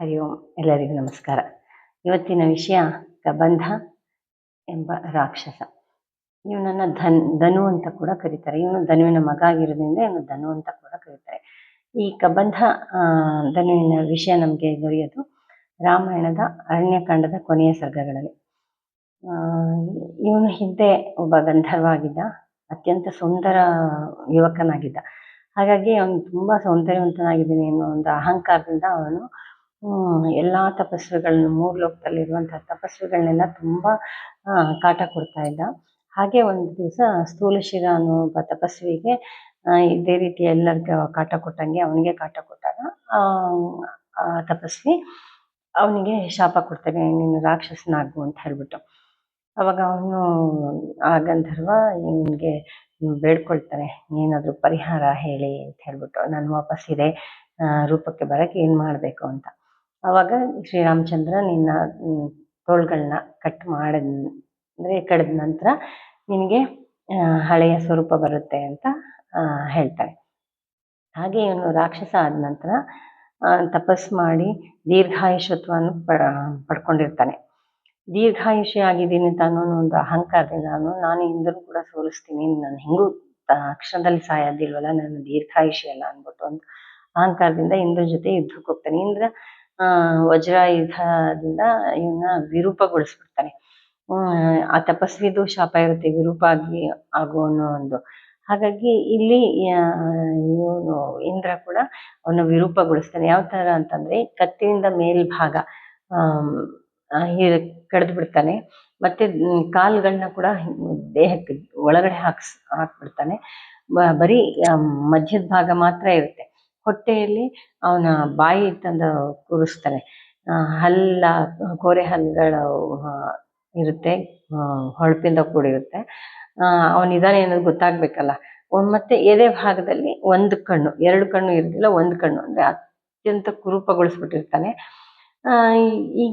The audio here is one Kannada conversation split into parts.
ಹರಿ ಎಲ್ಲರಿಗೂ ನಮಸ್ಕಾರ. ಇವತ್ತಿನ ವಿಷಯ ಕಬಂಧ ಎಂಬ ರಾಕ್ಷಸ. ಇವನನ್ನು ಧನ್, ಧನು ಅಂತ ಕೂಡ ಕರೀತಾರೆ. ಇವನು ಧನುವಿನ ಮಗ ಆಗಿರೋದ್ರಿಂದ ಇವನು ಧನು ಅಂತ ಕೂಡ ಕರೀತಾರೆ. ಈ ಕಬಂಧ ಧನುವಿನ ವಿಷಯ ನಮಗೆ ದೊರೆಯೋದು ರಾಮಾಯಣದ ಅರಣ್ಯಕಾಂಡದ ಕೊನೆಯ ಸರ್ಗಗಳಲ್ಲಿ. ಇವನು ಹಿಂದೆ ಒಬ್ಬ ಗಂಧರ್ವ ಆಗಿದ್ದ ಅತ್ಯಂತ ಸುಂದರ ಯುವಕನಾಗಿದ್ದ. ಹಾಗಾಗಿ ಅವನು ತುಂಬಾ ಸೌಂದರ್ಯವಂತನಾಗಿದ್ದೀನಿ ಅನ್ನೋ ಒಂದು ಅಹಂಕಾರದಿಂದ ಅವನು ಎಲ್ಲಾ ತಪಸ್ವಿಗಳನ್ನು ಮೂರು ಲೋಕದಲ್ಲಿರುವಂತಹ ತಪಸ್ವಿಗಳನ್ನೆಲ್ಲ ತುಂಬಾ ಕಾಟ ಕೊಡ್ತಾ ಇದ್ದ. ಹಾಗೆ ಒಂದು ದಿವಸ ಸ್ಥೂಲಶಿರ ಅನ್ನೋ ಒಬ್ಬ ತಪಸ್ವಿಗೆ ಇದೇ ರೀತಿ ಎಲ್ಲರಿಗೂ ಕಾಟ ಕೊಟ್ಟಂಗೆ ಅವನಿಗೆ ಕಾಟ ಕೊಟ್ಟಾಗ, ಆ ತಪಸ್ವಿ ಅವನಿಗೆ ಶಾಪ ಕೊಡ್ತಾನೆ, ನೀನು ರಾಕ್ಷಸನಾಗು ಅಂತ ಹೇಳ್ಬಿಟ್ಟು. ಅವಾಗ ಅವನು, ಆ ಗಂಧರ್ವ ಇವನಿಗೆ ಬೇಡ್ಕೊಳ್ತಾನೆ, ಏನಾದರೂ ಪರಿಹಾರ ಹೇಳಿ ಅಂತ ಹೇಳ್ಬಿಟ್ಟು, ನಾನು ವಾಪಸ್ ಇದೇ ರೂಪಕ್ಕೆ ಬರಕ್ಕೆ ಏನು ಮಾಡಬೇಕು? ಅಂತ. ಅವಾಗ ಶ್ರೀರಾಮಚಂದ್ರ ನಿನ್ನ ತೋಳ್ಗಳನ್ನ ಕಟ್ ಮಾಡಿದ, ಅಂದರೆ ಕಡಿದ ನಂತರ ನಿನಗೆ ಹಳೆಯ ಸ್ವರೂಪ ಬರುತ್ತೆ ಅಂತ ಹೇಳ್ತಾರೆ. ಹಾಗೆ ಇವನು ರಾಕ್ಷಸ ಆದ ನಂತರ ತಪಸ್ ಮಾಡಿ ದೀರ್ಘಾಯುಷತ್ವವನ್ನು ಪ ಪಡ್ಕೊಂಡಿರ್ತಾನೆ. ದೀರ್ಘಾಯುಷಿ ಆಗಿದ್ದೀನಿ ಅಂತ ಒಂದು ಅಹಂಕಾರದಿಂದ ನಾನು ನಾನು ಇಂದ್ರೂ ಕೂಡ ಸೋಲಿಸ್ತೀನಿ, ನಾನು ಹೆಂಗೂ ಅಕ್ಷರದಲ್ಲಿ ಸಾಯೋದಿಲ್ವಲ್ಲ, ನಾನು ದೀರ್ಘಾಯುಷಿ ಅಲ್ಲ ಅಂದ್ಬಿಟ್ಟು ಒಂದು ಅಹಂಕಾರದಿಂದ ಇಂದ್ರ ಜೊತೆ ಯುದ್ಧಕ್ಕೆ ಹೋಗ್ತಾನೆ. ಇಂದ್ರ ವಜ್ರಾಯುಧದಿಂದ ಇವನ್ನ ವಿರೂಪಗೊಳಿಸ್ಬಿಡ್ತಾನೆ. ಆ ತಪಸ್ವಿದು ಶಾಪ ಇರುತ್ತೆ ವಿರೂಪ ಆಗಿ ಆಗೋ ಅನ್ನೋ ಒಂದು. ಹಾಗಾಗಿ ಇಲ್ಲಿ ಇವನು ಇಂದ್ರ ಕೂಡ ಅವನ ವಿರೂಪಗೊಳಿಸ್ತಾನೆ. ಯಾವ ತರ ಅಂತಂದ್ರೆ ಕತ್ತಿಯಿಂದ ಮೇಲ್ಭಾಗ ಆಮ್, ಆ, ಹೀ- ಕಡ್ದು ಬಿಡ್ತಾನೆ ಮತ್ತೆ ಕಾಲ್ಗಳನ್ನ ಕೂಡ ದೇಹಕ್ಕೆ ಒಳಗಡೆ ಹಾಕ್ಸ್ ಹಾಕ್ಬಿಡ್ತಾನೆ. ಬರೀ ಮಧ್ಯದ ಭಾಗ ಮಾತ್ರ ಇರುತ್ತೆ. ಹೊಟ್ಟೆಯಲ್ಲಿ ಅವನ ಬಾಯಿ ತಂದು ಕೂರಿಸ್ತಾನೆ ಹಲ್ಲ, ಕೋರೆ ಹಲ್ಲುಗಳು ಇರುತ್ತೆ ಹೊಳಪಿಂದ ಕೂಡಿರುತ್ತೆ. ಅವನಿದಾನೆ ಅನ್ನೋದು ಗೊತ್ತಾಗ್ಬೇಕಲ್ಲ. ಮತ್ತೆ ಎದೆ ಭಾಗದಲ್ಲಿ ಒಂದು ಕಣ್ಣು, ಎರಡು ಕಣ್ಣು ಇರೋದಿಲ್ಲ, ಒಂದು ಕಣ್ಣು. ಅಂದ್ರೆ ಅತ್ಯಂತ ಕುರೂಪಗೊಳಿಸ್ಬಿಟ್ಟಿರ್ತಾನೆ. ಈ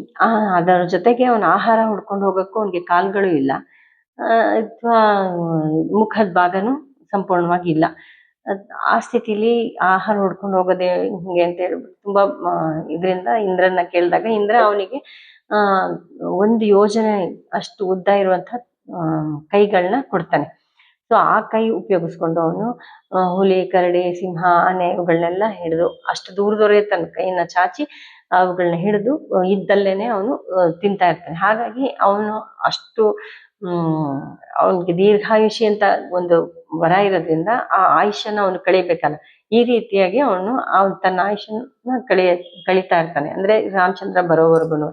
ಅದರ ಜೊತೆಗೆ ಅವನ ಆಹಾರ ಹುಡ್ಕೊಂಡು ಹೋಗೋಕ್ಕೂ ಅವನಿಗೆ ಕಾಲುಗಳು ಇಲ್ಲ. ಅಥವಾ ಮುಖದ ಭಾಗನೂ ಸಂಪೂರ್ಣವಾಗಿ ಇಲ್ಲ. ಆ ಸ್ಥಿತಿಲಿ ಆಹಾರ ಹುಡ್ಕೊಂಡು ಹೋಗೋದೇ ಹಿಂಗೆ ಅಂತ ಹೇಳ್ಬಿಟ್ಟು ತುಂಬಾ ಇದರಿಂದ ಇಂದ್ರನ್ನ ಕೇಳಿದಾಗ ಇಂದ್ರ ಅವನಿಗೆ ಒಂದು ಯೋಜನೆ ಅಷ್ಟು ಉದ್ದ ಇರುವಂತ ಕೈಗಳನ್ನ ಕೊಡ್ತಾನೆ. ಸೊ ಆ ಕೈ ಉಪಯೋಗಿಸ್ಕೊಂಡು ಅವನು ಹುಲಿ, ಕರಡಿ, ಸಿಂಹ, ಆನೆ ಇವುಗಳನ್ನೆಲ್ಲ ಹಿಡಿದು ಅಷ್ಟು ದೂರದವರೆಗೆ ತನ್ನ ಕೈಯನ್ನ ಚಾಚಿ ಅವುಗಳನ್ನ ಹಿಡಿದು ಇದ್ದಲ್ಲೇನೆ ಅವನು ತಿಂತಾ ಇರ್ತಾನೆ. ಹಾಗಾಗಿ ಅವನು ಅಷ್ಟು ಅವನಿಗೆ ದೀರ್ಘಾಯುಷಿ ಅಂತ ಒಂದು ವರ ಇರೋದ್ರಿಂದ ಆ ಆಯುಷ್ಯನ ಅವನು ಕಳಿಬೇಕಲ್ಲ. ಈ ರೀತಿಯಾಗಿ ಅವನು ಅವನ್ ತನ್ನ ಆಯುಷ್ಯನ ಕಳಿ, ಕಳೀತಾ ಇರ್ತಾನೆ. ಅಂದ್ರೆ ರಾಮಚಂದ್ರ ಬರೋವರೆಗೂ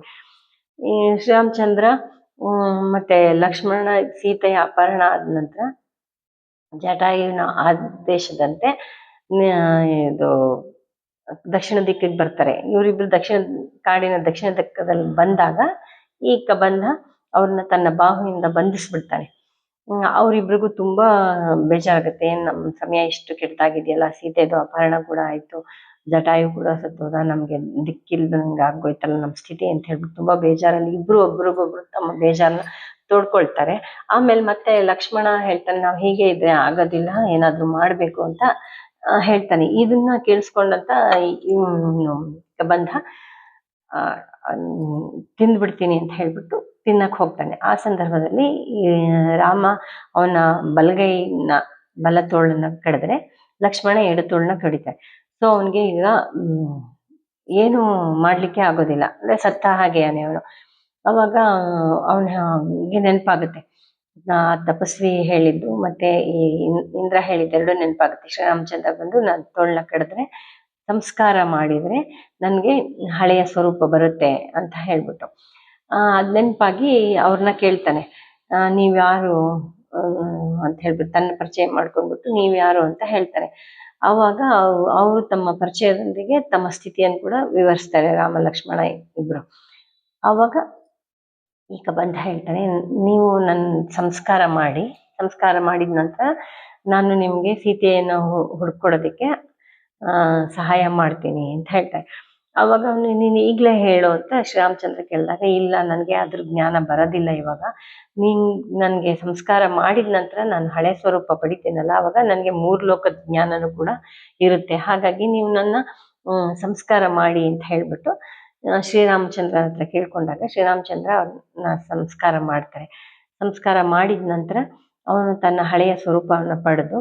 ಈ ಶ್ರೀರಾಮಚಂದ್ರ ಮತ್ತೆ ಲಕ್ಷ್ಮಣ ಸೀತೆಯ ಅಪಹರಣ ಆದ ನಂತರ ಜಟಾಯುವಿನ ಆದೇಶದಂತೆ ಇದು ದಕ್ಷಿಣ ದಿಕ್ಕಿಗೆ ಬರ್ತಾರೆ. ಇವರಿಬ್ರು ದಕ್ಷಿಣ ಕಾಡಿನ ದಕ್ಷಿಣ ದಿಕ್ಕದಲ್ಲಿ ಬಂದಾಗ ಈ ಕಬಂಧ ಅವ್ರನ್ನ ತನ್ನ ಬಾಹುವಿಂದ ಬಂಧಿಸ್ಬಿಡ್ತಾನೆ. ಅವ್ರಿಬ್ರಿಗೂ ತುಂಬಾ ಬೇಜಾರಾಗುತ್ತೆ. ಏನ್ ನಮ್ ಸಮಯ ಇಷ್ಟು ಕೆಟ್ಟದಾಗಿದೆಯಲ್ಲ, ಸೀತೆದು ಅಪಹರಣ ಕೂಡ ಆಯ್ತು, ಜಟಾಯು ಕೂಡ ಸತ್ತೋದ, ನಮ್ಗೆ ದಿಕ್ಕಿಲ್ದಂಗೆ ಆಗೋಯ್ತಲ್ಲ ನಮ್ ಸ್ಥಿತಿ ಅಂತ ಹೇಳ್ಬಿಟ್ಟು ತುಂಬಾ ಬೇಜಾರಲ್ಲಿ ಇಬ್ರು ಒಬ್ರಿಗೊಬ್ರು ತಮ್ಮ ಬೇಜಾರನ್ನ ತೋಡ್ಕೊಳ್ತಾರೆ. ಆಮೇಲೆ ಮತ್ತೆ ಲಕ್ಷ್ಮಣ ಹೇಳ್ತಾನೆ, ನಾವ್ ಹೀಗೆ ಇದ್ರೆ ಆಗೋದಿಲ್ಲ, ಏನಾದ್ರು ಮಾಡ್ಬೇಕು ಅಂತ ಹೇಳ್ತಾನೆ. ಇದನ್ನ ಕೇಳಿಸ್ಕೊಂಡಂತ ಬಂಧ ತಿಂದ್ಬಿಡ್ತೀನಿ ಅಂತ ಹೇಳ್ಬಿಟ್ಟು ತಿನ್ನಕ್ ಹೋಗ್ತಾನೆ. ಆ ಸಂದರ್ಭದಲ್ಲಿ ರಾಮ ಅವನ ಬಲಗೈನ ಬಲ ತೋಳನ್ನ ಕಡಿದ್ರೆ ಲಕ್ಷ್ಮಣ ಎಡ ತೋಳನ್ನ ಕಡಿತಾರೆ. ಸೊ ಅವನಿಗೆ ಈಗ ಏನು ಮಾಡ್ಲಿಕ್ಕೆ ಆಗೋದಿಲ್ಲ. ಅಂದ್ರೆ ಸತ್ತ ಹಾಗೆಯಾನೆ ಅವನು. ಅವಾಗ ಅವನಿಗೆ ನೆನಪಾಗುತ್ತೆ. ತಪಸ್ವಿ ಹೇಳಿದ್ದು, ಮತ್ತೆ ಈ ಇಂದ್ರ ಹೇಳಿದ್ದು ಎರಡು ನೆನಪಾಗುತ್ತೆ. ಶ್ರೀರಾಮಚಂದ್ರ ಬಂದು ನಾನು ತೋಳನ್ನ ಕಡಿದ್ರೆ ಸಂಸ್ಕಾರ ಮಾಡಿದ್ರೆ ನನಗೆ ಹಳೆಯ ಸ್ವರೂಪ ಬರುತ್ತೆ ಅಂತ ಹೇಳ್ಬಿಟ್ಟು. ಅದು ನೆನಪಾಗಿ ಅವ್ರನ್ನ ಕೇಳ್ತಾನೆ ನೀವು ಯಾರು? ಅಂತ ಹೇಳ್ಬಿಟ್ಟು ತನ್ನ ಪರಿಚಯ ಮಾಡ್ಕೊಂಡ್ಬಿಟ್ಟು, ನೀವು ಯಾರು? ಅಂತ ಹೇಳ್ತಾರೆ ಅವಾಗ ಅವರು ತಮ್ಮ ಪರಿಚಯದೊಂದಿಗೆ ತಮ್ಮ ಸ್ಥಿತಿಯನ್ನು ಕೂಡ ವಿವರಿಸ್ತಾರೆ ರಾಮ ಲಕ್ಷ್ಮಣ ಇಬ್ರು. ಅವಾಗ ಈಗ ಬಂದ ಹೇಳ್ತಾನೆ, ನೀವು ನನ್ನ ಸಂಸ್ಕಾರ ಮಾಡಿ, ಸಂಸ್ಕಾರ ಮಾಡಿದ ನಂತರ ನಾನು ನಿಮಗೆ ಸೀತೆಯನ್ನು ಹುಡ್ಕೊಡೋದಕ್ಕೆ ಸಹಾಯ ಮಾಡ್ತೀನಿ ಅಂತ ಹೇಳ್ತಾರೆ ಅವಾಗ ಅವನು, ನೀನು ಈಗಲೇ ಹೇಳು ಅಂತ ಶ್ರೀರಾಮಚಂದ್ರ ಕೇಳಿದಾಗ, ಇಲ್ಲ, ನನಗೆ ಅದ್ರ ಜ್ಞಾನ ಬರೋದಿಲ್ಲ ಇವಾಗ. ನೀನ್ ನನಗೆ ಸಂಸ್ಕಾರ ಮಾಡಿದ ನಂತರ ನಾನು ಹಳೆ ಸ್ವರೂಪ ಪಡಿತೀನಲ್ಲ, ಅವಾಗ ನನಗೆ ಮೂರು ಲೋಕದ ಜ್ಞಾನನೂ ಕೂಡ ಇರುತ್ತೆ. ಹಾಗಾಗಿ ನೀವು ನನ್ನ ಸಂಸ್ಕಾರ ಮಾಡಿ ಅಂತ ಹೇಳ್ಬಿಟ್ಟು ಶ್ರೀರಾಮಚಂದ್ರ ಹತ್ರ ಕೇಳ್ಕೊಂಡಾಗ ಶ್ರೀರಾಮಚಂದ್ರ ಅವ್ರನ್ನ ಸಂಸ್ಕಾರ ಮಾಡ್ತಾರೆ. ಸಂಸ್ಕಾರ ಮಾಡಿದ ನಂತರ ಅವನು ತನ್ನ ಹಳೆಯ ಸ್ವರೂಪವನ್ನು ಪಡೆದು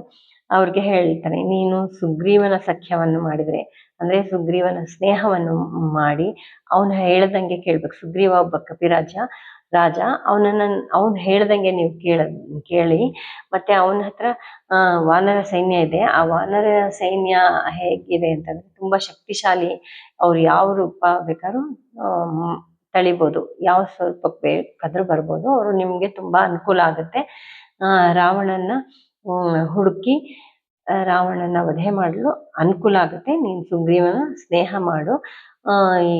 ಅವ್ರಿಗೆ ಹೇಳ್ತಾನೆ ನೀನು ಸುಗ್ರೀವನ ಸಖ್ಯವನ್ನು ಮಾಡಿದರೆ, ಅಂದ್ರೆ ಸುಗ್ರೀವನ ಸ್ನೇಹವನ್ನು ಮಾಡಿ, ಅವನು ಹೇಳ್ದಂಗೆ ಕೇಳ್ಬೇಕು. ಸುಗ್ರೀವ ಒಬ್ಬ ಕಪಿರಾಜ, ರಾಜ, ಅವನನ್ನ, ಅವನು ಹೇಳ್ದಂಗೆ ನೀವು ಕೇಳ, ಕೇಳಿ, ಮತ್ತೆ ಅವನ ಹತ್ರ ವಾನರ ಸೈನ್ಯ ಇದೆ. ಆ ವಾನರ ಸೈನ್ಯ ಹೇಗಿದೆ ಅಂತಂದ್ರೆ ತುಂಬಾ ಶಕ್ತಿಶಾಲಿ, ಅವ್ರು ಯಾವ ರೂಪ ಬೇಕಾದ್ರೂ ತಳಿಬಹುದು ಯಾವ ಸ್ವಲ್ಪ ಬೇಕಾದ್ರೂ ಬರ್ಬೋದು. ಅವರು ನಿಮ್ಗೆ ತುಂಬಾ ಅನುಕೂಲ ಆಗುತ್ತೆ. ರಾವಣನ ಹುಡುಕಿ ರಾವಣನ ವಧೆ ಮಾಡಲು. ಅನುಕೂಲ ಆಗುತ್ತೆ. ನೀನು ಸುಗ್ರೀವನ ಸ್ನೇಹ ಮಾಡು. ಈ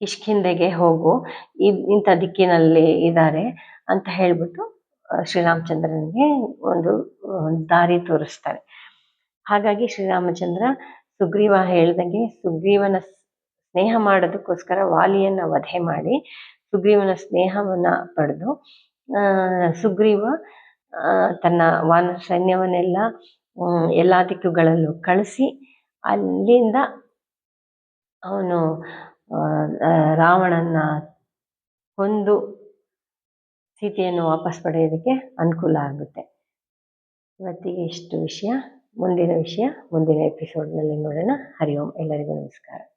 ಈ ಹೋಗು. ಇಂಥ ದಿಕ್ಕಿನಲ್ಲಿ ಇದ್ದಾರೆ ಅಂತ ಹೇಳ್ಬಿಟ್ಟು ಶ್ರೀರಾಮಚಂದ್ರನಿಗೆ ಒಂದು ದಾರಿ ತೋರಿಸ್ತಾರೆ. ಹಾಗಾಗಿ ಶ್ರೀರಾಮಚಂದ್ರ ಸುಗ್ರೀವ ಹೇಳ್ದಂಗೆ ಸುಗ್ರೀವನ ಸ್ನೇಹ ಮಾಡೋದಕ್ಕೋಸ್ಕರ ವಾಲಿಯನ್ನ ವಧೆ ಮಾಡಿ ಸುಗ್ರೀವನ ಸ್ನೇಹವನ್ನ ಪಡೆದು ಸುಗ್ರೀವ ತನ್ನ ವಾನ ಸೈನ್ಯವನ್ನೆಲ್ಲ ಎಲ್ಲಾ ದಿಕ್ಕುಗಳಲ್ಲೂ ಕಳಿಸಿ, ಅಲ್ಲಿಂದ ಅವನು ರಾವಣನ ಕೊಂದು ಸೀತೆಯನ್ನು ವಾಪಸ್ ಪಡೆಯೋದಕ್ಕೆ ಅನುಕೂಲ ಆಗುತ್ತೆ. ಇವತ್ತಿಗೆ ಇಷ್ಟು ವಿಷಯ. ಮುಂದಿನ ವಿಷಯ, ಮುಂದಿನ ಎಪಿಸೋಡ್ನಲ್ಲಿ ನೋಡೋಣ. ಹರಿ ಓಂ ಎಲ್ಲರಿಗೂ ನಮಸ್ಕಾರ.